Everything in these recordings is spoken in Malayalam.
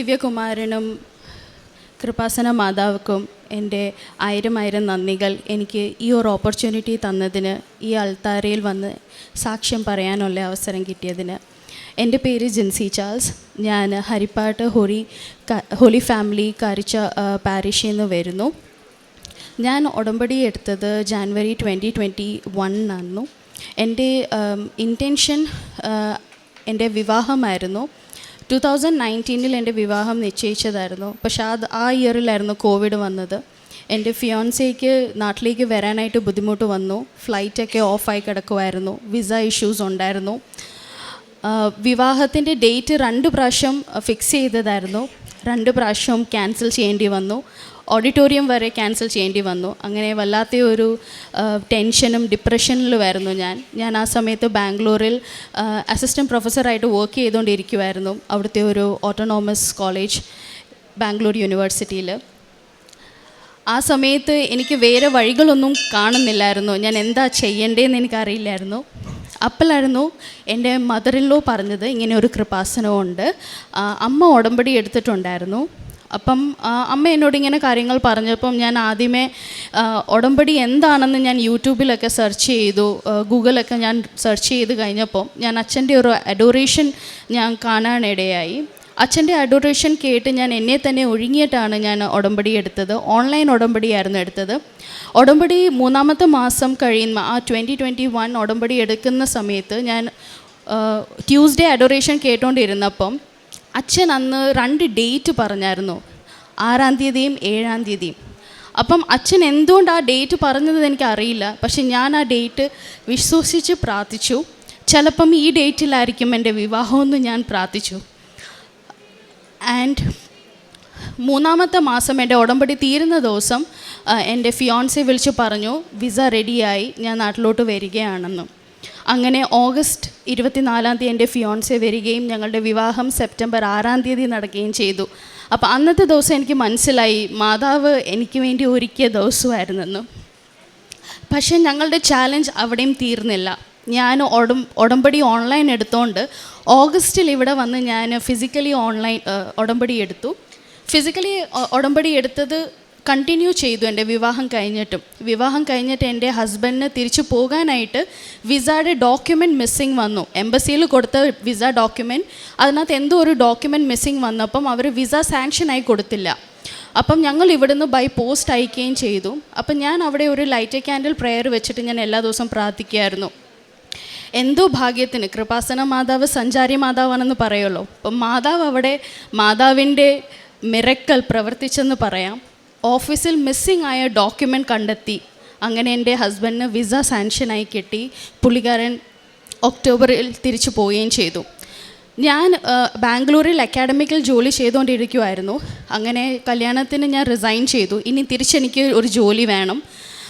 ദിവ്യകുമാരനും കൃപാസന മാതാവ്ക്കും എന്റെ ആയിരം ആയിരം നന്ദികൾ എനിക്ക് ഈ ഒരു ഓപ്പർച്യൂണിറ്റി തന്നതിന് ഈ അൾത്താരയിൽ വന്ന് സാക്ഷ്യം പറയാനുള്ള അവസരം കിട്ടിയതിന്. എന്റെ പേര് ജിൻസി ചാൾസ്. ഞാൻ ഹരിപ്പാട്ട് ഹോളി ഹോളി ഫാമിലി കാരിച്ച പാരിഷിൽ നിന്ന് വരുന്നു. ഞാൻ ഉടമ്പടി എടുത്തത് ജാനുവരി ട്വന്റി ട്വന്റി വണ്ണായിരുന്നു എന്റെ ഇന്റൻഷൻ എന്റെ വിവാഹമായിരുന്നു. ടു തൗസൻഡ് നയന്റീനിൽ എന്റെ വിവാഹം നിശ്ചയിച്ചതായിരുന്നു. പക്ഷേ അത് ആ ഇയറിലായിരുന്നു കോവിഡ് വന്നത്. എന്റെ ഫിയോൻസേക്ക് നാട്ടിലേക്ക് വരാനായിട്ട് ബുദ്ധിമുട്ട് വന്നു. ഫ്ലൈറ്റൊക്കെ ഓഫായി കിടക്കുമായിരുന്നു വിസ ഇഷ്യൂസ് ഉണ്ടായിരുന്നു. വിവാഹത്തിന്റെ ഡേറ്റ് രണ്ട് പ്രാവശ്യം ഫിക്സ് ചെയ്തതായിരുന്നു. രണ്ട് പ്രാവശ്യം ക്യാൻസൽ ചെയ്യേണ്ടി വന്നു. ഓഡിറ്റോറിയം വരെ ക്യാൻസൽ ചെയ്യേണ്ടി വന്നു. അങ്ങനെ വല്ലാത്ത ഒരു ടെൻഷനും ഡിപ്രഷനിലുമായിരുന്നു ഞാൻ. ഞാൻ ആ സമയത്ത് ബാംഗ്ലൂരിൽ അസിസ്റ്റന്റ് പ്രൊഫസറായിട്ട് വർക്ക് ചെയ്തുകൊണ്ടിരിക്കുമായിരുന്നു അവിടുത്തെ ഒരു ഓട്ടോണോമസ് കോളേജ് ബാംഗ്ലൂർ യൂണിവേഴ്സിറ്റിയിൽ ആ സമയത്ത് എനിക്ക് വേറെ വഴികളൊന്നും കാണുന്നില്ലായിരുന്നു. ഞാൻ എന്താ ചെയ്യേണ്ടതെന്ന് എനിക്കറിയില്ലായിരുന്നു. അപ്പോഴായിരുന്നു എന്റെ മദറിലോ പറഞ്ഞത് ഇങ്ങനെ ഒരു കൃപാസനമുണ്ട്. അമ്മ ഉടമ്പടി എടുത്തിട്ടുണ്ടായിരുന്നു. അപ്പം അമ്മ എന്നോട് ഇങ്ങനെ കാര്യങ്ങൾ പറഞ്ഞപ്പം ഞാൻ ആദ്യമേ ഉടമ്പടി എന്താണെന്ന് ഞാൻ യൂട്യൂബിലൊക്കെ സെർച്ച് ചെയ്തു ഗൂഗിളൊക്കെ ഞാൻ സെർച്ച് ചെയ്ത് കഴിഞ്ഞപ്പോൾ ഞാൻ അച്ഛന്റെ ഒരു അഡോറേഷൻ ഞാൻ കാണാനിടയായി. അച്ഛന്റെ അഡോറേഷൻ കേട്ട് ഞാൻ എന്നെ തന്നെ ഒഴുങ്ങിയിട്ടാണ് ഞാൻ ഉടമ്പടി എടുത്തത്. ഓൺലൈൻ ഉടമ്പടിയായിരുന്നു എടുത്തത്. ഉടമ്പടി മൂന്നാമത്തെ മാസം കഴിയുന്ന ആ ട്വന്റി ട്വന്റി വൺ ഉടമ്പടി എടുക്കുന്ന സമയത്ത് ഞാൻ ട്യൂസ്ഡേ അഡോറേഷൻ കേട്ടോണ്ടിരുന്നപ്പം അച്ഛൻ അന്ന് രണ്ട് ഡേറ്റ് പറഞ്ഞായിരുന്നു. ആറാം തീയതിയും ഏഴാം തീയതിയും. അപ്പം അച്ഛൻ എന്തുകൊണ്ട് ആ ഡേറ്റ് പറഞ്ഞത് എനിക്കറിയില്ല. പക്ഷെ ഞാൻ ആ ഡേറ്റ് വിശ്വസിച്ച് പ്രാർത്ഥിച്ചു. ചിലപ്പം ഈ ഡേറ്റിലായിരിക്കും എന്റെ വിവാഹമെന്ന് ഞാൻ പ്രാർത്ഥിച്ചു. ആൻഡ് മൂന്നാമത്തെ മാസം എന്റെ ഉടമ്പടി തീരുന്ന ദിവസം എന്റെ ഫിയോൺസെ വിളിച്ച് പറഞ്ഞു വിസ റെഡിയായി ഞാൻ നാട്ടിലോട്ട് വരികയാണെന്ന്. അങ്ങനെ ഓഗസ്റ്റ് ഇരുപത്തിനാലാം തീയതി എന്റെ ഫിയോൺസെ വരികയും ഞങ്ങളുടെ വിവാഹം സെപ്റ്റംബർ ആറാം തീയതി നടക്കുകയും ചെയ്തു. അപ്പോൾ അന്നത്തെ ദിവസം എനിക്ക് മനസ്സിലായി മാതാവ് എനിക്ക് വേണ്ടി ഒരുക്കിയ ദിവസമായിരുന്നെന്ന്. പക്ഷേ ഞങ്ങളുടെ ചാലഞ്ച് അവിടെയും തീർന്നില്ല. ഞാൻ ഉടം ഉടമ്പടി ഓൺലൈൻ എടുത്തുകൊണ്ട് ഓഗസ്റ്റിൽ ഇവിടെ വന്ന് ഞാൻ ഫിസിക്കലി ഓൺലൈൻ ഉടമ്പടി എടുത്തു. ഫിസിക്കലി ഉടമ്പടി എടുത്തത് കണ്ടിന്യൂ ചെയ്തു എന്റെ വിവാഹം കഴിഞ്ഞിട്ടും. വിവാഹം കഴിഞ്ഞിട്ട് എന്റെ ഹസ്ബൻഡിന് തിരിച്ചു പോകാനായിട്ട് വിസയുടെ ഡോക്യുമെന്റ് മിസ്സിങ് വന്നു. എംബസിയിൽ കൊടുത്ത വിസ ഡോക്യുമെന്റ് അതിനകത്ത് എന്തോ ഒരു ഡോക്യുമെന്റ് മിസ്സിങ് വന്നപ്പം അവർ വിസ സാങ്ഷനായി കൊടുത്തില്ല. അപ്പം ഞങ്ങൾ ഇവിടുന്ന് ബൈ പോസ്റ്റ് അയക്കുകയും ചെയ്തു. അപ്പം ഞാൻ അവിടെ ഒരു ലൈറ്റ് ക്യാൻഡിൽ പ്രെയർ വെച്ചിട്ട് ഞാൻ എല്ലാ ദിവസവും പ്രാർത്ഥിക്കുകയായിരുന്നു. എന്തോ ഭാഗ്യത്തിന് കൃപാസന മാതാവ് സഞ്ചാരി മാതാവാണെന്ന് പറയുമല്ലോ. അപ്പം മാതാവ് അവിടെ മാതാവിന്റെ മിറക്കൽ പ്രവർത്തിച്ചെന്ന് പറയാം. ഓഫീസിൽ മിസ്സിംഗ് ആയ ഡോക്യുമെന്റ് കണ്ടെത്തി. അങ്ങനെ എന്റെ ഹസ്ബൻഡിന് വിസ സാങ്ഷനായി കിട്ടി. പുള്ളിക്കാരൻ ഒക്ടോബറിൽ തിരിച്ചു പോവുകയും ചെയ്തു. ഞാൻ ബാംഗ്ലൂരിൽ അക്കാഡമിക്കിൽ ജോലി ചെയ്തുകൊണ്ടിരിക്കുമായിരുന്നു അങ്ങനെ കല്യാണത്തിന് ഞാൻ റിസൈൻ ചെയ്തു. ഇനി തിരിച്ചെനിക്ക് ഒരു ജോലി വേണം.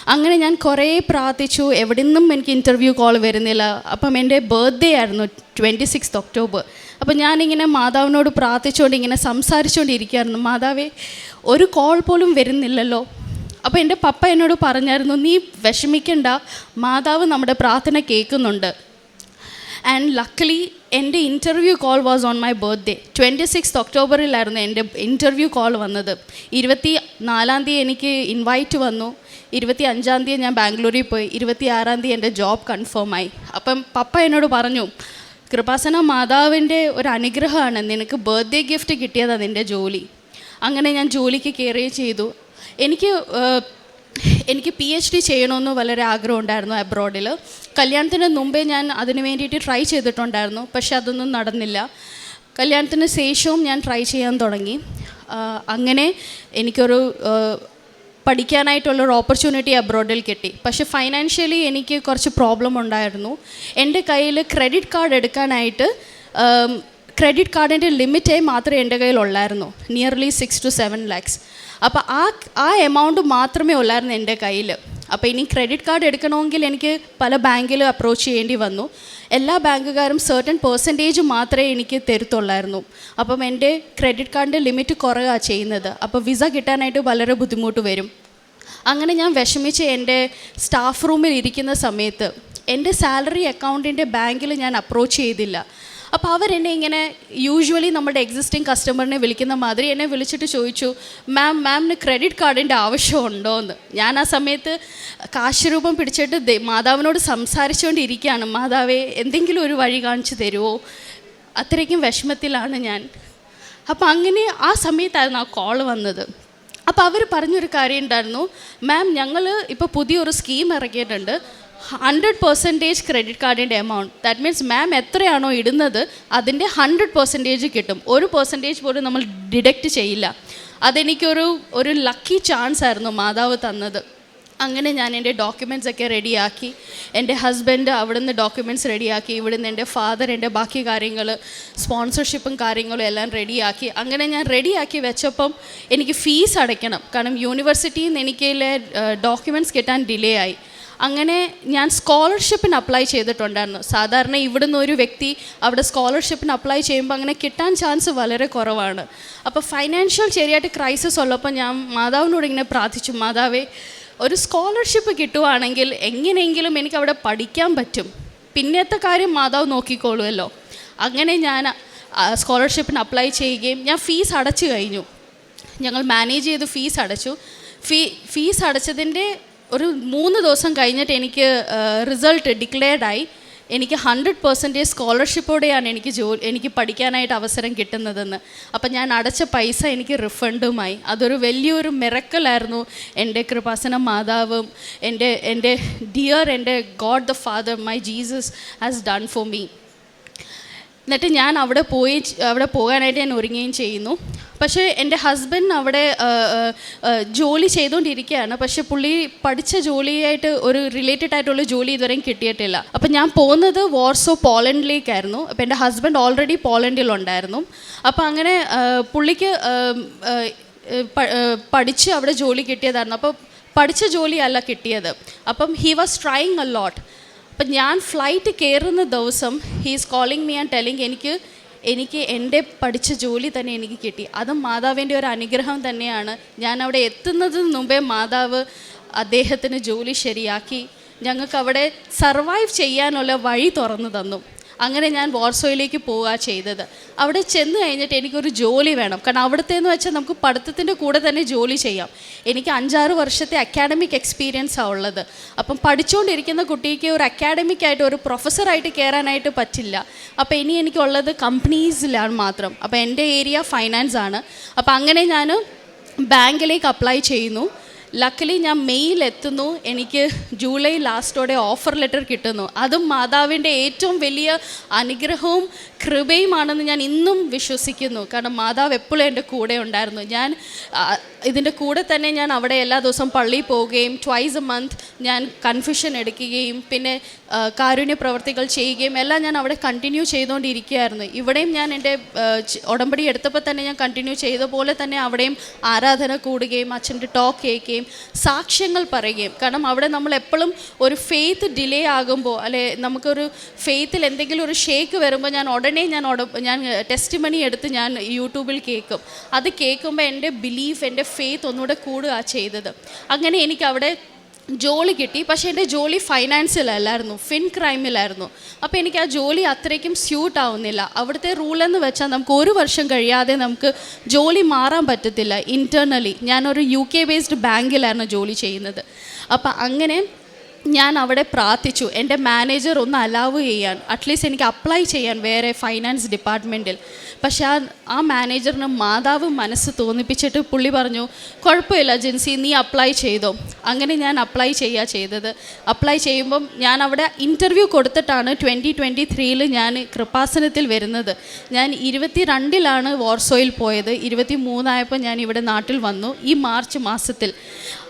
അങ്ങനെ ഞാൻ കുറേ പ്രാർത്ഥിച്ചു. എവിടെ നിന്നും എനിക്ക് ഇന്റർവ്യൂ കോൾ വരുന്നില്ല. അപ്പം എന്റെ ബർത്ത്ഡേ ആയിരുന്നു ട്വന്റി സിക്സ് ഒക്ടോബർ അപ്പം ഞാനിങ്ങനെ മാതാവിനോട് പ്രാർത്ഥിച്ചുകൊണ്ട് ഇങ്ങനെ സംസാരിച്ചുകൊണ്ടിരിക്കുകയായിരുന്നു. മാതാവേ ഒരു കോൾ പോലും വരുന്നില്ലല്ലോ. അപ്പോൾ എന്റെ പപ്പ എന്നോട് പറഞ്ഞായിരുന്നു നീ വിഷമിക്കണ്ട. മാതാവ് നമ്മുടെ പ്രാർത്ഥന കേൾക്കുന്നുണ്ട്. ആൻഡ് ലക്കലി എന്റെ interview call was on my birthday twenty six ഒക്ടോബറിലായിരുന്നു എന്റെ ഇന്റർവ്യൂ കോൾ വന്നത്. ഇരുപത്തി നാലാം തീയതി എനിക്ക് ഇൻവൈറ്റ് വന്നു. ഇരുപത്തി അഞ്ചാം തീയതി ഞാൻ ബാംഗ്ലൂരിൽ പോയി. ഇരുപത്തി ആറാം തീയതി എന്റെ ജോബ് കൺഫേം ആയി. അപ്പം പപ്പ എന്നോട് പറഞ്ഞു കൃപാസന മാതാവിന്റെ ഒരു അനുഗ്രഹമാണ്. നിനക്ക് ബർത്ത്ഡേ ഗിഫ്റ്റ് കിട്ടിയത് അതിന്റെ ജോലി. അങ്ങനെ ഞാൻ ജോലിക്ക് കയറുകയും ചെയ്തു. എനിക്ക് എനിക്ക് പി എച്ച് ഡി ചെയ്യണമെന്ന് വളരെ ആഗ്രഹം ഉണ്ടായിരുന്നു അബ്രോഡിൽ കല്യാണത്തിന് മുമ്പേ ഞാൻ അതിന് വേണ്ടിയിട്ട് ട്രൈ ചെയ്തിട്ടുണ്ടായിരുന്നു പക്ഷെ അതൊന്നും നടന്നില്ല. കല്യാണത്തിന് ശേഷവും ഞാൻ ട്രൈ ചെയ്യാൻ തുടങ്ങി. അങ്ങനെ എനിക്കൊരു ആ, പഠിക്കാനായിട്ടുള്ളൊരു ഓപ്പർച്യൂണിറ്റി അബ്രോഡിൽ കിട്ടി. പക്ഷേ ഫൈനാൻഷ്യലി എനിക്ക് കുറച്ച് പ്രോബ്ലം ഉണ്ടായിരുന്നു. എന്റെ കയ്യിൽ ക്രെഡിറ്റ് കാർഡ് എടുക്കാനായിട്ട് ക്രെഡിറ്റ് കാർഡിന്റെ ലിമിറ്റേ മാത്രമേ എന്റെ കയ്യിൽ ഉള്ളായിരുന്നു. Nearly six to seven lakhs അപ്പോൾ ആ ആ എമൗണ്ട് മാത്രമേ ഉള്ളായിരുന്നു എന്റെ കയ്യിൽ. അപ്പോൾ ഇനി ക്രെഡിറ്റ് കാർഡ് എടുക്കണമെങ്കിൽ എനിക്ക് പല ബാങ്കിൽ അപ്രോച്ച് ചെയ്യേണ്ടി വന്നു. എല്ലാ ബാങ്കുകാരും സെർട്ടൺ പെർസെന്റേജ് മാത്രമേ എനിക്ക് തരുത്തുള്ളായിരുന്നു. അപ്പം എന്റെ ക്രെഡിറ്റ് കാർഡിന്റെ ലിമിറ്റ് കുറയുക ചെയ്യുന്നത്. അപ്പോൾ വിസ കിട്ടാനായിട്ട് വളരെ ബുദ്ധിമുട്ട് വരും. അങ്ങനെ ഞാൻ വിഷമിച്ച് എന്റെ സ്റ്റാഫ് റൂമിൽ ഇരിക്കുന്ന സമയത്ത് എന്റെ സാലറി അക്കൗണ്ടിന്റെ ബാങ്കിൽ ഞാൻ അപ്രോച്ച് ചെയ്തില്ല. അപ്പോൾ അവരെന്നെ ഇങ്ങനെ യൂഷ്വലി നമ്മുടെ എക്സിസ്റ്റിംഗ് കസ്റ്റമറിനെ വിളിക്കുന്ന മാതിരി എന്നെ വിളിച്ചിട്ട് ചോദിച്ചു മാം മാമിന് ക്രെഡിറ്റ് കാർഡിന്റെ ആവശ്യമുണ്ടോ എന്ന് ഞാൻ ആ സമയത്ത് കാശുരൂപം പിടിച്ചിട്ട് മാതാവിനോട് സംസാരിച്ചുകൊണ്ടിരിക്കുകയാണ് മാതാവേ എന്തെങ്കിലും ഒരു വഴി കാണിച്ചു തരുമോ അത്രയ്ക്കും വിഷമത്തിലാണ് ഞാൻ. അപ്പോൾ അങ്ങനെ ആ സമയത്തായിരുന്നു ആ കോൾ വന്നത്. അപ്പോൾ അവർ പറഞ്ഞൊരു കാര്യം ഉണ്ടായിരുന്നു. മാം ഞങ്ങൾ ഇപ്പോൾ പുതിയൊരു സ്കീം ഇറക്കിയിട്ടുണ്ട്. ഹൺഡ്രഡ് പെർസെന്റേജ് ക്രെഡിറ്റ് കാർഡിന്റെ എമൗണ്ട് ദാറ്റ് മീൻസ് മാം എത്രയാണോ ഇടുന്നത് അതിന്റെ ഹൺഡ്രഡ് പെർസെന്റേജ് കിട്ടും. ഒരു പെർസെന്റേജ് പോലും നമ്മൾ ഡിഡക്റ്റ് ചെയ്യില്ല. അതെനിക്കൊരു ഒരു ലക്കി ചാൻസ് ആയിരുന്നു മാതാവ് തന്നത്. അങ്ങനെ ഞാൻ എന്റെ ഡോക്യുമെന്റ്സ് ഒക്കെ റെഡിയാക്കി എന്റെ ഹസ്ബൻഡ് അവിടുന്ന് ഡോക്യുമെന്റ്സ് റെഡിയാക്കി ഇവിടുന്ന് എന്റെ ഫാദർ എന്റെ ബാക്കി കാര്യങ്ങൾ സ്പോൺസർഷിപ്പും കാര്യങ്ങളും എല്ലാം റെഡിയാക്കി അങ്ങനെ ഞാൻ റെഡിയാക്കി വെച്ചപ്പം എനിക്ക് ഫീസ് അടയ്ക്കണം. കാരണം യൂണിവേഴ്സിറ്റിയിൽ നിന്ന് എനിക്ക് ഡോക്യുമെന്റ്സ് കിട്ടാൻ ഡിലേ ആയി. അങ്ങനെ ഞാൻ സ്കോളർഷിപ്പിന് അപ്ലൈ ചെയ്തിട്ടുണ്ടായിരുന്നു. സാധാരണ ഇവിടുന്ന് ഒരു വ്യക്തി അവിടെ സ്കോളർഷിപ്പിന് അപ്ലൈ ചെയ്യുമ്പോൾ അങ്ങനെ കിട്ടാൻ ചാൻസ് വളരെ കുറവാണ്. അപ്പോൾ ഫൈനാൻഷ്യൽ ശരിയായിട്ട് ക്രൈസിസ് ഉള്ളപ്പോൾ ഞാൻ മാതാവിനോട് ഇങ്ങനെ പ്രാർത്ഥിച്ചു മാതാവേ ഒരു സ്കോളർഷിപ്പ് കിട്ടുവാണെങ്കിൽ എങ്ങനെയെങ്കിലും എനിക്ക് അവിടെ പഠിക്കാൻ പറ്റും. പിന്നത്തെ കാര്യം മാതാവ് നോക്കിക്കോളുമല്ലോ അങ്ങനെ ഞാൻ സ്കോളർഷിപ്പിന് അപ്ലൈ ചെയ്യുകയും ഞാൻ ഫീസ് അടച്ചു കഴിഞ്ഞു. ഞങ്ങൾ മാനേജ് ചെയ്ത് ഫീസ് അടച്ചു. ഫീ ഫീസ് അടച്ചതിന്റെ ഒരു മൂന്ന് ദിവസം കഴിഞ്ഞിട്ട് എനിക്ക് റിസൾട്ട് ഡിക്ലെയർഡായി എനിക്ക് ഹൺഡ്രഡ് പെർസെന്റേജ് സ്കോളർഷിപ്പോടെയാണ് എനിക്ക് ജോലി എനിക്ക് പഠിക്കാനായിട്ട് അവസരം കിട്ടുന്നതെന്ന്. അപ്പം ഞാൻ അടച്ച പൈസ എനിക്ക് റിഫണ്ടുമായി അതൊരു വലിയൊരു മിറക്കലായിരുന്നു എന്റെ കൃപാസന മാതാവും എന്റെ എന്റെ ഡിയർ എന്റെ God the father my Jesus has done for me എന്നിട്ട് ഞാൻ അവിടെ പോയി അവിടെ പോകാനായിട്ട് ഞാൻ ഒരുങ്ങുകയും ചെയ്യുന്നു. പക്ഷേ എന്റെ ഹസ്ബൻഡ് അവിടെ ജോലി ചെയ്തുകൊണ്ടിരിക്കുകയാണ്. പക്ഷേ പുള്ളി പഠിച്ച ജോലിയായിട്ട് ഒരു റിലേറ്റഡ് ആയിട്ടുള്ള ജോലി ഇതുവരെയും കിട്ടിയിട്ടില്ല. അപ്പം ഞാൻ പോകുന്നത് വാർസോ പോളണ്ടിലേക്കായിരുന്നു. അപ്പം എന്റെ ഹസ്ബൻഡ് ഓൾറെഡി പോളണ്ടിലുണ്ടായിരുന്നു. അപ്പം അങ്ങനെ പുള്ളിക്ക് പഠിച്ച് അവിടെ ജോലി കിട്ടിയതായിരുന്നു. അപ്പോൾ പഠിച്ച ജോലിയല്ല കിട്ടിയത്. അപ്പം he was trying a lot അപ്പം ഞാൻ ഫ്ലൈറ്റ് കയറുന്ന ദിവസം he is calling me and telling എനിക്ക് എനിക്ക് എന്റെ പഠിച്ച ജോലി തന്നെ എനിക്ക് കിട്ടി. അതും മാതാവിന്റെ ഒരു അനുഗ്രഹം തന്നെയാണ്. ഞാൻ അവിടെ എത്തുന്നതിന് മുമ്പേ മാതാവ് അദ്ദേഹത്തിന് ജോലി ശരിയാക്കി. ഞങ്ങൾക്ക് അവിടെ സർവൈവ് ചെയ്യാനുള്ള വഴി തുറന്നു തന്നു. അങ്ങനെ ഞാൻ വാർസോയിലേക്ക് പോവുക ചെയ്തത്. അവിടെ ചെന്ന് കഴിഞ്ഞിട്ട് എനിക്കൊരു ജോലി വേണം. കാരണം അവിടുത്തെ എന്ന് വെച്ചാൽ നമുക്ക് പഠിത്തത്തിന്റെ കൂടെ തന്നെ ജോലി ചെയ്യാം. എനിക്ക് അഞ്ചാറ് വർഷത്തെ അക്കാഡമിക് എക്സ്പീരിയൻസാണ് ഉള്ളത്. അപ്പം പഠിച്ചുകൊണ്ടിരിക്കുന്ന കുട്ടിക്ക് ഒരു അക്കാഡമിക് ആയിട്ട് ഒരു പ്രൊഫസറായിട്ട് കയറാനായിട്ട് പറ്റില്ല. അപ്പോൾ ഇനി എനിക്കുള്ളത് കമ്പനീസിലാണ് മാത്രം. അപ്പോൾ എന്റെ ഏരിയ ഫൈനാൻസ് ആണ്. അപ്പോൾ അങ്ങനെ ഞാൻ ബാങ്കിലേക്ക് അപ്ലൈ ചെയ്യുന്നു. ലക്കലി ഞാൻ മെയിൽ എത്തുന്നു. എനിക്ക് ജൂലൈ ലാസ്റ്റോടെ ഓഫർ ലെറ്റർ കിട്ടുന്നു. അതും മാതാവിന്റെ ഏറ്റവും വലിയ അനുഗ്രഹവും കൃപയുമാണെന്ന് ഞാൻ ഇന്നും വിശ്വസിക്കുന്നു. കാരണം മാതാവ് എപ്പോഴും എന്റെ കൂടെ ഉണ്ടായിരുന്നു. ഞാൻ ഇതിന്റെ കൂടെ തന്നെ ഞാൻ അവിടെ എല്ലാ ദിവസവും പള്ളിയിൽ പോവുകയും ട്വൈസ് എ മന്ത് ഞാൻ കൺഫ്യൂഷൻ എടുക്കുകയും പിന്നെ കാരുണ്യ പ്രവർത്തികൾ ചെയ്യുകയും എല്ലാം ഞാൻ അവിടെ കണ്ടിന്യൂ ചെയ്തുകൊണ്ടിരിക്കുകയായിരുന്നു. ഇവിടെയും ഞാൻ എന്റെ ഉടമ്പടി എടുത്തപ്പോൾ തന്നെ ഞാൻ കണ്ടിന്യൂ ചെയ്ത പോലെ തന്നെ അവിടെയും ആരാധന കൂടുകയും അച്ഛന്റെ ടോക്ക് കേൾക്കുകയും സാക്ഷ്യങ്ങൾ പറയുകയും. കാരണം അവിടെ നമ്മൾ എപ്പോഴും ഒരു ഫെയ്ത്ത് ഡിലേ ആകുമ്പോൾ അല്ലെ നമുക്കൊരു ഫെയ്ത്തിൽ എന്തെങ്കിലും ഒരു ഷേക്ക് വരുമ്പോൾ ഞാൻ ഉടനെ ഞാൻ ഞാൻ ടെസ്റ്റ് മണി എടുത്ത് ഞാൻ യൂട്യൂബിൽ കേൾക്കും. അത് കേൾക്കുമ്പോൾ എന്റെ ബിലീഫ് എന്റെ ഫെയ്ത്ത് ഒന്നുകൂടെ കൂടുക ചെയ്തത്. അങ്ങനെ എനിക്ക് അവിടെ ജോലി കിട്ടി. പക്ഷേ എന്റെ ജോലി ഫൈനാൻസിലല്ലായിരുന്നു ഫിൻ ക്രൈമിലായിരുന്നു. അപ്പോൾ എനിക്ക് ആ ജോലി അത്രയ്ക്കും സ്യൂട്ട് ആവുന്നില്ല. അവിടുത്തെ റൂൾ എന്ന് വെച്ചാൽ നമുക്ക് ഒരു വർഷം കഴിയാതെ നമുക്ക് ജോലി മാറാൻ പറ്റത്തില്ല. ഇന്റേർണലി ഞാനൊരു യു കെ ബേസ്ഡ് ബാങ്കിലായിരുന്നു ജോലി ചെയ്യുന്നത്. അപ്പോൾ അങ്ങനെ ഞാൻ അവിടെ പ്രാർത്ഥിച്ചു. എന്റെ മാനേജർ ഒന്ന് അലാവ് ചെയ്യാൻ. അറ്റ്ലീസ്റ്റ് എനിക്ക് അപ്ലൈ ചെയ്യാൻ വേറെ ഫൈനാൻസ് ഡിപ്പാർട്ട്മെന്റിൽ പക്ഷെ ആ ആ മാനേജറിന് മാതാവ് മനസ്സ് തോന്നിപ്പിച്ചിട്ട് പുള്ളി പറഞ്ഞു കുഴപ്പമില്ല ജിൻസി നീ അപ്ലൈ ചെയ്തോ. അങ്ങനെ ഞാൻ അപ്ലൈ ചെയ്യുക ചെയ്തത്. അപ്ലൈ ചെയ്യുമ്പം ഞാൻ അവിടെ ഇന്റർവ്യൂ കൊടുത്തിട്ടാണ് ട്വന്റി ട്വന്റി ത്രീയിൽ ഞാൻ കൃപാസനത്തിൽ വരുന്നത്. ഞാൻ ഇരുപത്തി രണ്ടിലാണ് വോർസോയിൽ പോയത്. ഇരുപത്തി മൂന്നായപ്പോൾ ഞാൻ ഇവിടെ നാട്ടിൽ വന്നു. ഈ മാർച്ച് മാസത്തിൽ.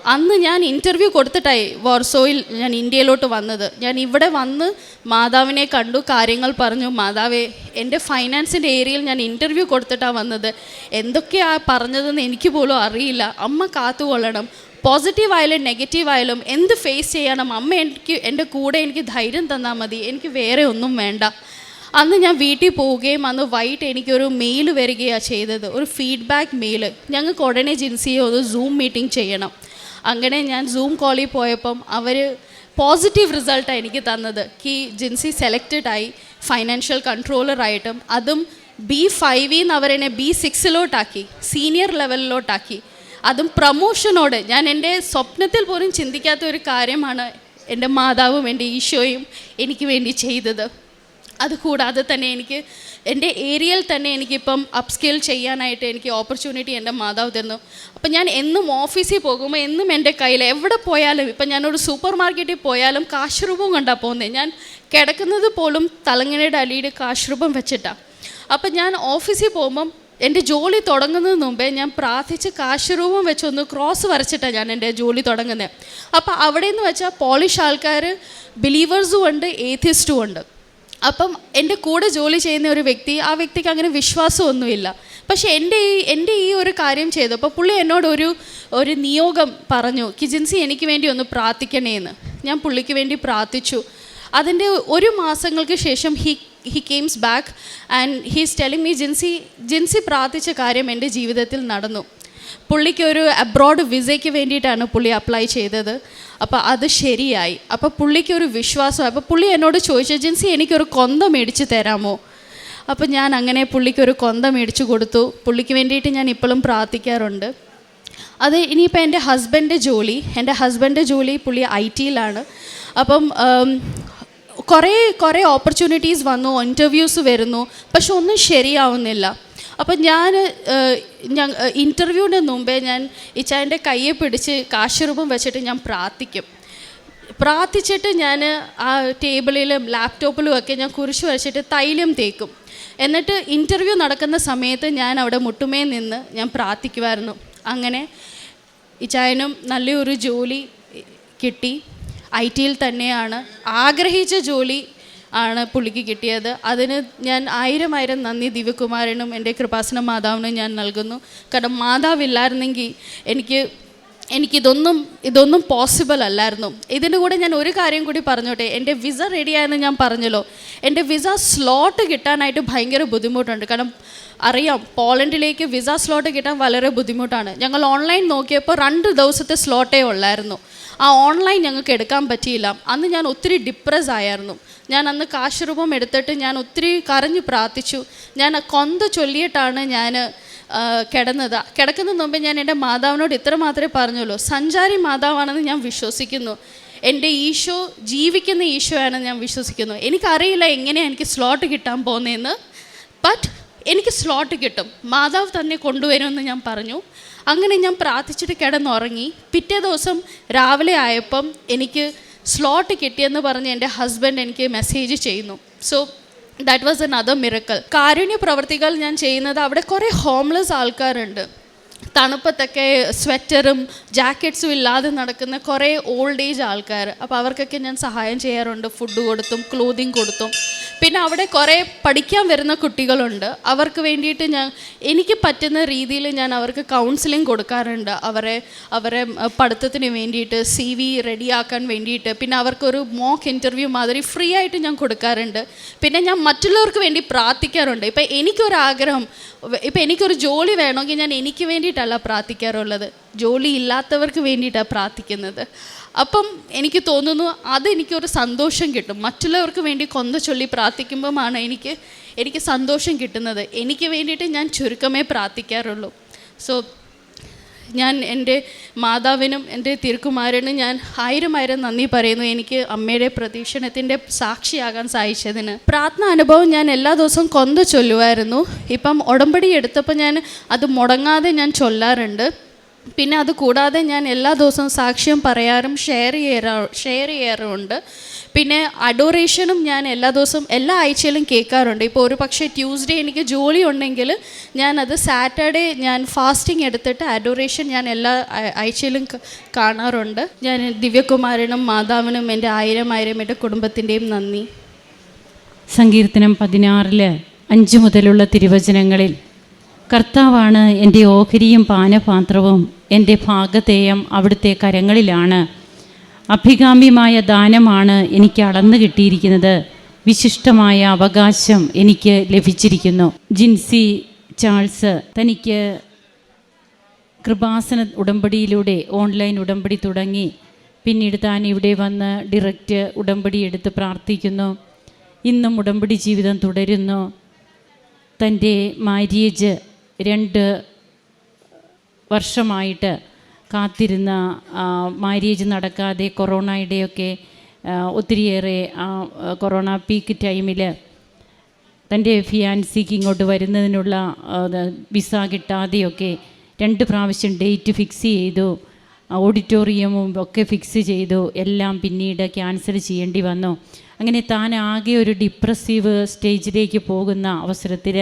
അന്ന് ഞാൻ ഇന്റർവ്യൂ കൊടുത്തിട്ടായി വോർസോയിൽ ഞാൻ ഇന്ത്യയിലോട്ട് വന്നത്. ഞാൻ ഇവിടെ വന്ന് മാതാവിനെ കണ്ടു കാര്യങ്ങൾ പറഞ്ഞു. മാതാവേ എന്റെ ഫൈനാൻസിന്റെ ഏരിയയിൽ ഞാൻ ഇന്റർവ്യൂ കൊടുത്തിട്ടാണ് വന്നത്. എന്തൊക്കെയാണ് പറഞ്ഞതെന്ന് എനിക്ക് പോലും അറിയില്ല. അമ്മ കാത്തുകൊള്ളണം. പോസിറ്റീവ് ആയാലും നെഗറ്റീവ് ആയാലും എന്ത് ഫേസ് ചെയ്യണം? അമ്മ എനിക്ക് എന്റെ കൂടെ എനിക്ക് ധൈര്യം തന്നാൽ മതി. എനിക്ക് വേറെ ഒന്നും വേണ്ട. അന്ന് ഞാൻ വീട്ടിൽ പോവുകയും അന്ന് വൈകിട്ട് എനിക്കൊരു മെയിൽ വരികയാണ് ചെയ്തത്. ഒരു ഫീഡ്ബാക്ക് മെയിൽ ഞങ്ങൾക്ക് ഉടനെ ജിൻസിയെ ഒരു സൂം മീറ്റിംഗ് ചെയ്യണം. അങ്ങനെ ഞാൻ സൂം കോളിൽ പോയപ്പം അവർ പോസിറ്റീവ് റിസൾട്ടാണ് എനിക്ക് തന്നത്. കി ജിൻസി സെലക്റ്റഡ് ആയി ഫൈനാൻഷ്യൽ കൺട്രോളറായിട്ടും അതും ബി ഫൈവിൽ നിന്ന് അവരെന്നെ ബി സിക്സിലോട്ടാക്കി സീനിയർ ലെവലിലോട്ടാക്കി അതും പ്രമോഷനോട് ഞാൻ എന്റെ സ്വപ്നത്തിൽ പോലും ചിന്തിക്കാത്ത ഒരു കാര്യമാണ് എന്റെ മാതാവും എന്റെ ഈശോയും എനിക്ക് വേണ്ടി ചെയ്തത്. അതുകൂടാതെ തന്നെ എനിക്ക് എന്റെ ഏരിയയിൽ തന്നെ എനിക്കിപ്പം അപ്സ്കെയിൽ ചെയ്യാനായിട്ട് എനിക്ക് ഓപ്പർച്യൂണിറ്റി എന്റെ മാതാവ് തന്നു. അപ്പം ഞാൻ എന്നും ഓഫീസിൽ പോകുമ്പോൾ എന്നും എന്റെ കയ്യിൽ എവിടെ പോയാലും ഇപ്പം ഞാനൊരു സൂപ്പർ മാർക്കറ്റിൽ പോയാലും കാശ് രൂപം പോകുന്നത് ഞാൻ കിടക്കുന്നത് പോലും തലങ്ങനയുടെ അലിയുടെ കാശ് രൂപം വെച്ചിട്ടാണ് അപ്പം ഞാൻ ഓഫീസിൽ പോകുമ്പം എന്റെ ജോലി തുടങ്ങുന്നതിന് മുമ്പേ ഞാൻ പ്രാർത്ഥിച്ച് കാശുരൂപം വെച്ചൊന്ന് ക്രോസ് വരച്ചിട്ടാണ് ഞാൻ എന്റെ ജോലി തുടങ്ങുന്നത് അപ്പോൾ അവിടെ നിന്ന് വെച്ചാൽ പോളിഷ് ആൾക്കാർ ബിലീവേഴ്സും ഉണ്ട് ഏത്തിസ്റ്റും ഉണ്ട്. അപ്പം എന്റെ കൂടെ ജോലി ചെയ്യുന്ന ഒരു വ്യക്തി ആ വ്യക്തിക്ക് അങ്ങനെ വിശ്വാസമൊന്നുമില്ല. പക്ഷേ എന്റെ ഈ എന്റെ ഈ ഒരു കാര്യം ചെയ്തു അപ്പോൾ പുള്ളി എന്നോടൊരു ഒരു നിയോഗം പറഞ്ഞു കിജിൻസി എനിക്ക് വേണ്ടി ഒന്ന് പ്രാർത്ഥിക്കണേ എന്ന് ഞാൻ പുള്ളിക്ക് വേണ്ടി പ്രാർത്ഥിച്ചു. അതിന്റെ ഒരു മാസങ്ങൾക്ക് ശേഷം he he came back and he's telling me Jincy Jincy പ്രാർത്ഥിച്ച കാര്യം എന്റെ ജീവിതത്തിൽ നടന്നു. പുള്ളിക്ക് ഒരു അബ്രോഡ് വിസയ്ക്ക് വേണ്ടിയിട്ടാണ് പുള്ളി അപ്ലൈ ചെയ്തത്. അപ്പോൾ അത് ശരിയായി. അപ്പോൾ പുള്ളിക്ക് ഒരു വിശ്വാസം അപ്പോൾ പുള്ളി എന്നോട് ചോദിച്ചു ജിൻസി എനിക്കൊരു കൊന്ത മേടിച്ച് തരാമോ? അപ്പോൾ ഞാൻ അങ്ങനെ പുള്ളിക്കൊരു കൊന്ത മേടിച്ച് കൊടുത്തു. പുള്ളിക്ക് വേണ്ടിയിട്ട് ഞാൻ ഇപ്പോഴും പ്രാർത്ഥിക്കാറുണ്ട്. അത് ഇനിയിപ്പോൾ എന്റെ ഹസ്ബൻഡ് ജോലി. എന്റെ ഹസ്ബൻഡ് ജോലി പുള്ളി ഐ ടിയിലാണ്. അപ്പം കുറേ കുറേ ഓപ്പർച്യൂണിറ്റീസ് വന്നു. ഇന്റർവ്യൂസ് വരുന്നു. പക്ഷെ ഒന്നും ശരിയാവുന്നില്ല. അപ്പം ഞാൻ ഇന്റർവ്യൂവിന് മുമ്പേ ഞാൻ ഇച്ചായന്റെ കയ്യെ പിടിച്ച് കാശുരൂപം വെച്ചിട്ട് ഞാൻ പ്രാർത്ഥിക്കും. പ്രാർത്ഥിച്ചിട്ട് ഞാൻ ആ ടേബിളിലും ലാപ്ടോപ്പിലും ഒക്കെ ഞാൻ കുരിശ് വരച്ചിട്ട് തൈലം തേക്കും. എന്നിട്ട് ഇന്റർവ്യൂ നടക്കുന്ന സമയത്ത് ഞാൻ അവിടെ മുട്ടുമേ നിന്ന് ഞാൻ പ്രാർത്ഥിക്കുമായിരുന്നു അങ്ങനെ ഇച്ചായനും നല്ലൊരു ജോലി കിട്ടി. ഐ ടിയിൽ തന്നെയാണ്. ആഗ്രഹിച്ച ജോലി ആണ് പുള്ളിക്ക് കിട്ടിയത്. അതിന് ഞാൻ ആയിരം ആയിരം നന്ദി ദിവ്യകുമാരനും എന്റെ കൃപാസന മാതാവിനും ഞാൻ നൽകുന്നു. കാരണം മാതാവില്ലായിരുന്നെങ്കിൽ എനിക്ക് എനിക്കിതൊന്നും ഇതൊന്നും പോസിബിൾ അല്ലായിരുന്നു. ഇതിന്റെ കൂടെ ഞാൻ ഒരു കാര്യം കൂടി പറഞ്ഞോട്ടെ. എന്റെ വിസ റെഡിയായെന്ന് ഞാൻ പറഞ്ഞല്ലോ. എന്റെ വിസ സ്ലോട്ട് കിട്ടാനായിട്ട് ഭയങ്കര ബുദ്ധിമുട്ടുണ്ട്. കാരണം അറിയാം. പോളണ്ടിലേക്ക് വിസ സ്ലോട്ട് കിട്ടാൻ വളരെ ബുദ്ധിമുട്ടാണ്. ഞങ്ങൾ ഓൺലൈൻ നോക്കിയപ്പോൾ രണ്ട് ദിവസത്തെ സ്ലോട്ടേ ഉള്ളായിരുന്നു. ആ ഓൺലൈൻ ഞങ്ങൾക്ക് എടുക്കാൻ പറ്റിയില്ല. അന്ന് ഞാൻ ഒത്തിരി ഡിപ്രസ് ആയിരുന്നു. ഞാൻ അന്ന് കാശ് രൂപം എടുത്തിട്ട് ഞാൻ ഒത്തിരി കരഞ്ഞു പ്രാർത്ഥിച്ചു. ഞാൻ കൊന്ത ചൊല്ലിയിട്ടാണ് ഞാൻ കിടന്നത്. കിടക്കുന്നതിന് മുമ്പ് ഞാൻ എന്റെ മാതാവിനോട് ഇത്ര മാത്രമേ പറഞ്ഞുള്ളൂ. സഞ്ചാരി മാതാവാണെന്ന് ഞാൻ വിശ്വസിക്കുന്നു. എന്റെ ഈശോ ജീവിക്കുന്ന ഈശോയാണെന്ന് ഞാൻ വിശ്വസിക്കുന്നു. എനിക്കറിയില്ല എങ്ങനെയാണ് എനിക്ക് സ്ലോട്ട് കിട്ടാൻ പോകുന്നതെന്ന്. ബട്ട് എനിക്ക് സ്ലോട്ട് കിട്ടും. മാതാവ് തന്നെ കൊണ്ടുവരുമെന്ന് ഞാൻ പറഞ്ഞു. അങ്ങനെ ഞാൻ പ്രാർത്ഥിച്ചിട്ട് കിടന്നുറങ്ങി. പിറ്റേ ദിവസം രാവിലെ ആയപ്പം എനിക്ക് സ്ലോട്ട് കിട്ടിയെന്ന് പറഞ്ഞ് എന്റെ ഹസ്ബൻഡ് എനിക്ക് മെസ്സേജ് ചെയ്യുന്നു. So that was other miracle കാരുണ്യ പ്രവർത്തികൾ ഞാൻ ചെയ്യുന്നത് അവിടെ കുറേ ഹോംലെസ് ആൾക്കാരുണ്ട്. തണുപ്പത്തൊക്കെ സ്വെറ്ററും ജാക്കറ്റ്സും ഇല്ലാതെ നടക്കുന്ന കുറേ ഓൾഡ് ഏജ് ആൾക്കാർ. അപ്പോൾ അവർക്കൊക്കെ ഞാൻ സഹായം ചെയ്യാറുണ്ട്. ഫുഡ് കൊടുത്തും ക്ലോതിങ് കൊടുത്തും. പിന്നെ അവിടെ കുറേ പഠിക്കാൻ വരുന്ന കുട്ടികളുണ്ട്. അവർക്ക് വേണ്ടിയിട്ട് ഞാൻ എനിക്ക് പറ്റുന്ന രീതിയിൽ ഞാൻ അവർക്ക് കൗൺസിലിംഗ് കൊടുക്കാറുണ്ട്. അവരെ അവരെ പഠിത്തത്തിന് വേണ്ടിയിട്ട് സി വി റെഡിയാക്കാൻ വേണ്ടിയിട്ട്. പിന്നെ അവർക്കൊരു മോക്ക് ഇന്റർവ്യൂ മാതിരി ഫ്രീ ആയിട്ട് ഞാൻ കൊടുക്കാറുണ്ട്. പിന്നെ ഞാൻ മറ്റുള്ളവർക്ക് വേണ്ടി പ്രാർത്ഥിക്കാറുണ്ട്. ഇപ്പം എനിക്കൊരാഗ്രഹം ഇപ്പം എനിക്കൊരു ജോലി വേണമെങ്കിൽ ഞാൻ എനിക്ക് വേണ്ടിയിട്ടല്ല പ്രാർത്ഥിക്കാറുള്ളത്. ജോലി ഇല്ലാത്തവർക്ക് വേണ്ടിയിട്ടാണ് പ്രാർത്ഥിക്കുന്നത്. അപ്പം എനിക്ക് തോന്നുന്നു അതെനിക്കൊരു സന്തോഷം കിട്ടും. മറ്റുള്ളവർക്ക് വേണ്ടി കൊന്ത ചൊല്ലി പ്രാർത്ഥിക്കുമ്പോഴാണ് എനിക്ക് എനിക്ക് സന്തോഷം കിട്ടുന്നത്. എനിക്ക് വേണ്ടിയിട്ട് ഞാൻ ചുരുക്കമേ പ്രാർത്ഥിക്കാറുള്ളൂ. സോ ഞാൻ എന്റെ മാതാവിനും എന്റെ തിരുക്കുമാരനും ഞാൻ ആയിരം ആയിരം നന്ദി പറയുന്നു. എനിക്ക് അമ്മയുടെ പ്രതീക്ഷണത്തിന്റെ സാക്ഷിയാകാൻ സഹായിച്ചതിന് പ്രാർത്ഥന അനുഭവം ഞാൻ എല്ലാ ദിവസവും കൊന്ത ചൊല്ലുമായിരുന്നു ഇപ്പം ഉടമ്പടി എടുത്തപ്പോൾ ഞാൻ അത് മുടങ്ങാതെ ഞാൻ ചൊല്ലാറുണ്ട്. പിന്നെ അത് കൂടാതെ ഞാൻ എല്ലാ ദിവസവും സാക്ഷ്യം പറയാറും ഷെയർ ചെയ്യാറ ഷെയർ ചെയ്യാറുമുണ്ട്. പിന്നെ അഡോറേഷനും ഞാൻ എല്ലാ ദിവസവും എല്ലാ ആഴ്ചയിലും കേൾക്കാറുണ്ട്. ഇപ്പോൾ ഒരു പക്ഷേ ട്യൂസ്ഡേ എനിക്ക് ജോലി ഉണ്ടെങ്കിൽ ഞാനത് സാറ്റർഡേ ഞാൻ ഫാസ്റ്റിംഗ് എടുത്തിട്ട് അഡോറേഷൻ ഞാൻ എല്ലാ ആഴ്ചയിലും കാണാറുണ്ട്. ഞാൻ ദിവ്യകുമാരനും മാതാവിനും എന്റെ ആയിരം ആയിരം എന്റെ കുടുംബത്തിന്റെയും നന്ദി. സങ്കീർത്തനം പതിനാറിൽ അഞ്ച് മുതലുള്ള തിരുവചനങ്ങളിൽ കർത്താവാണ് എന്റെ ഓഹരിയും പാനപാത്രവും എന്റെ ഭാഗതേയം അവിടുത്തെ കരങ്ങളിലാണ്. അഭികാമ്യമായ ദാനമാണ് എനിക്ക് അളന്നു കിട്ടിയിരിക്കുന്നത്. വിശിഷ്ടമായ അവകാശം എനിക്ക് ലഭിച്ചിരിക്കുന്നു. ജിൻസി ചാൾസ് തനിക്ക് കൃപാസന ഉടമ്പടിയിലൂടെ ഓൺലൈൻ ഉടമ്പടി തുടങ്ങി. പിന്നീട് താൻ ഇവിടെ വന്ന് ഡിറക്റ്റ് ഉടമ്പടി എടുത്ത് പ്രാർത്ഥിക്കുന്നു. ഇന്നും ഉടമ്പടി ജീവിതം തുടരുന്നു. തന്റെ മാര്യേജ് രണ്ട് വർഷമായിട്ട് കാത്തിരുന്ന മാര്യേജ് നടക്കാതെ കൊറോണയുടെയൊക്കെ ഒത്തിരിയേറെ ആ, കൊറോണ പീക്ക് ടൈമിൽ തന്റെ ഫിയാൻസിക്ക് ഇങ്ങോട്ട് വരുന്നതിനുള്ള വിസ കിട്ടാതെയൊക്കെ രണ്ട് പ്രാവശ്യം ഡേറ്റ് ഫിക്സ് ചെയ്തു ഓഡിറ്റോറിയവും ഒക്കെ ഫിക്സ് ചെയ്തു എല്ലാം പിന്നീട് ക്യാൻസൽ ചെയ്യേണ്ടി വന്നു. അങ്ങനെ താൻ ആകെ ഒരു ഡിപ്രസീവ് സ്റ്റേജിലേക്ക് പോകുന്ന അവസരത്തിൽ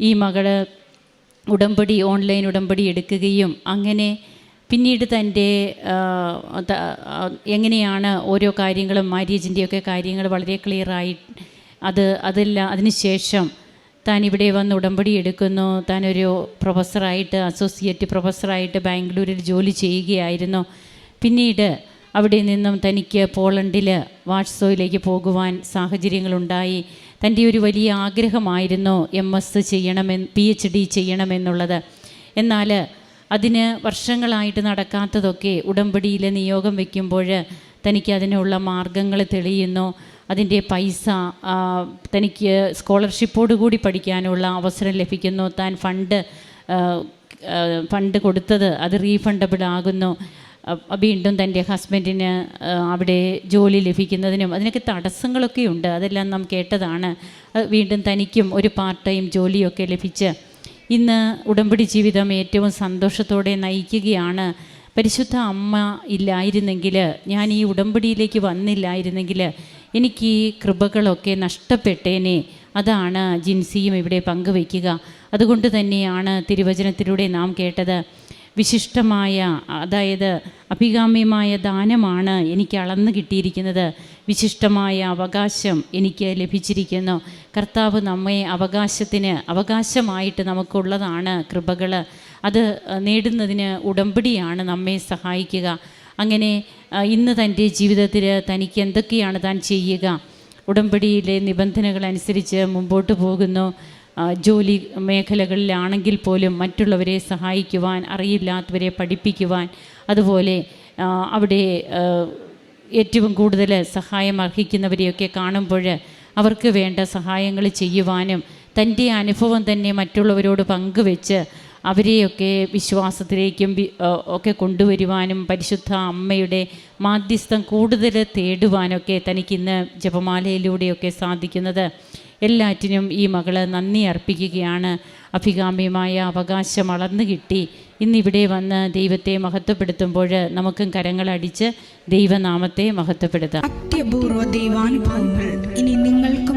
ഈ മകൾ ഉടമ്പടി ഓൺലൈൻ ഉടമ്പടി എടുക്കുകയും അങ്ങനെ പിന്നീട് തന്റെ എങ്ങനെയാണ് ഓരോ കാര്യങ്ങളും മാര്യേജിന്റെയൊക്കെ കാര്യങ്ങൾ വളരെ ക്ലിയറായി അത് അതെല്ലാം അതിനുശേഷം താൻ ഇവിടെ വന്ന് ഉടമ്പടി എടുക്കുന്നു. താനൊരു പ്രൊഫസറായിട്ട് അസോസിയേറ്റ് പ്രൊഫസറായിട്ട് ബാംഗ്ലൂരിൽ ജോലി ചെയ്യുകയായിരുന്നു. പിന്നീട് അവിടെ നിന്നും തനിക്ക് പോളണ്ടിൽ വാട്സോയിലേക്ക് പോകുവാൻ സാഹചര്യങ്ങളുണ്ടായി. തന്റെ ഒരു വലിയ ആഗ്രഹമായിരുന്നു എം എസ് ചെയ്യണമെന്ന് പി എച്ച് ഡി ചെയ്യണമെന്നുള്ളത്. എന്നാൽ അതിന് വർഷങ്ങളായിട്ട് നടക്കാത്തതൊക്കെ ഉടമ്പടിയിലെ നിയോഗം വയ്ക്കുമ്പോൾ തനിക്ക് അതിനുള്ള മാർഗങ്ങൾ തെളിയുന്നു. അതിന്റെ പൈസ തനിക്ക് സ്കോളർഷിപ്പോട് കൂടി പഠിക്കാനുള്ള അവസരം ലഭിക്കുന്നു. താൻ ഫണ്ട് ഫണ്ട് കൊടുത്തത് അത് റീഫണ്ടബിൾ ആകുന്നു. വീണ്ടും തന്റെ ഹസ്ബൻഡിന് അവിടെ ജോലി ലഭിക്കുന്നതിനും അതിനൊക്കെ തടസ്സങ്ങളൊക്കെ ഉണ്ട്. അതെല്ലാം നാം കേട്ടതാണ്. വീണ്ടും തനിക്കും ഒരു പാർട്ട് ടൈം ജോലിയൊക്കെ ലഭിച്ച് ഇന്ന് ഉടമ്പടി ജീവിതം ഏറ്റവും സന്തോഷത്തോടെ നയിക്കുകയാണ്. പരിശുദ്ധ അമ്മ ഇല്ലായിരുന്നെങ്കിൽ ഞാൻ ഈ ഉടമ്പടിയിലേക്ക് വന്നില്ലായിരുന്നെങ്കിൽ എനിക്ക് ഈ കൃപകളൊക്കെ നഷ്ടപ്പെട്ടേനെ. അതാണ് ജിൻസിയും ഇവിടെ പങ്കുവയ്ക്കുക. അതുകൊണ്ട് തന്നെയാണ് തിരുവചനത്തിലൂടെ നാം കേട്ടത്. വിശിഷ്ടമായ അതായത് അഭികാമ്യമായ ദാനമാണ് എനിക്ക് അളന്നു കിട്ടിയിരിക്കുന്നത്. വിശിഷ്ടമായ അവകാശം എനിക്ക് ലഭിച്ചിരിക്കുന്നു. കർത്താവ് നമ്മെ അവകാശത്തിന് അവകാശമായിട്ട് നമുക്കുള്ളതാണ് കൃപകൾ. അത് നേടുന്നതിന് ഉടമ്പടിയാണ് നമ്മെ സഹായിക്കുക. അങ്ങനെ ഇന്ന് തന്റെ ജീവിതത്തിൽ തനിക്ക് എന്തൊക്കെയാണ് താൻ ചെയ്യുക? ഉടമ്പടിയിലെ നിബന്ധനകൾ അനുസരിച്ച് മുമ്പോട്ട് പോകുന്നു. ജോലി മേഖലകളിലാണെങ്കിൽ പോലും മറ്റുള്ളവരെ സഹായിക്കുവാൻ അറിയില്ലാത്തവരെ പഠിപ്പിക്കുവാൻ അതുപോലെ അവിടെ ഏറ്റവും കൂടുതൽ സഹായം അർഹിക്കുന്നവരെയൊക്കെ കാണുമ്പോൾ അവർക്ക് വേണ്ട സഹായങ്ങൾ ചെയ്യുവാനും തന്റെ അനുഭവം തന്നെ മറ്റുള്ളവരോട് പങ്കുവെച്ച് അവരെയൊക്കെ വിശ്വാസത്തിലേക്കും ഒക്കെ കൊണ്ടുവരുവാനും പരിശുദ്ധ അമ്മയുടെ മാധ്യസ്ഥം കൂടുതൽ തേടുവാനൊക്കെ തനിക്കിന്ന് ജപമാലയിലൂടെയൊക്കെ സാധിക്കുന്നത് എല്ലാറ്റിനും ഈ മകൾ നന്ദി അർപ്പിക്കുകയാണ്. അഭികാമ്യമായ അവകാശം അളന്നു കിട്ടി. ഇന്നിവിടെ വന്ന് ദൈവത്തെ മഹത്വപ്പെടുത്തുമ്പോൾ നമുക്കും കരങ്ങളടിച്ച് ദൈവനാമത്തെ മഹത്വപ്പെടുത്താം. ഇനി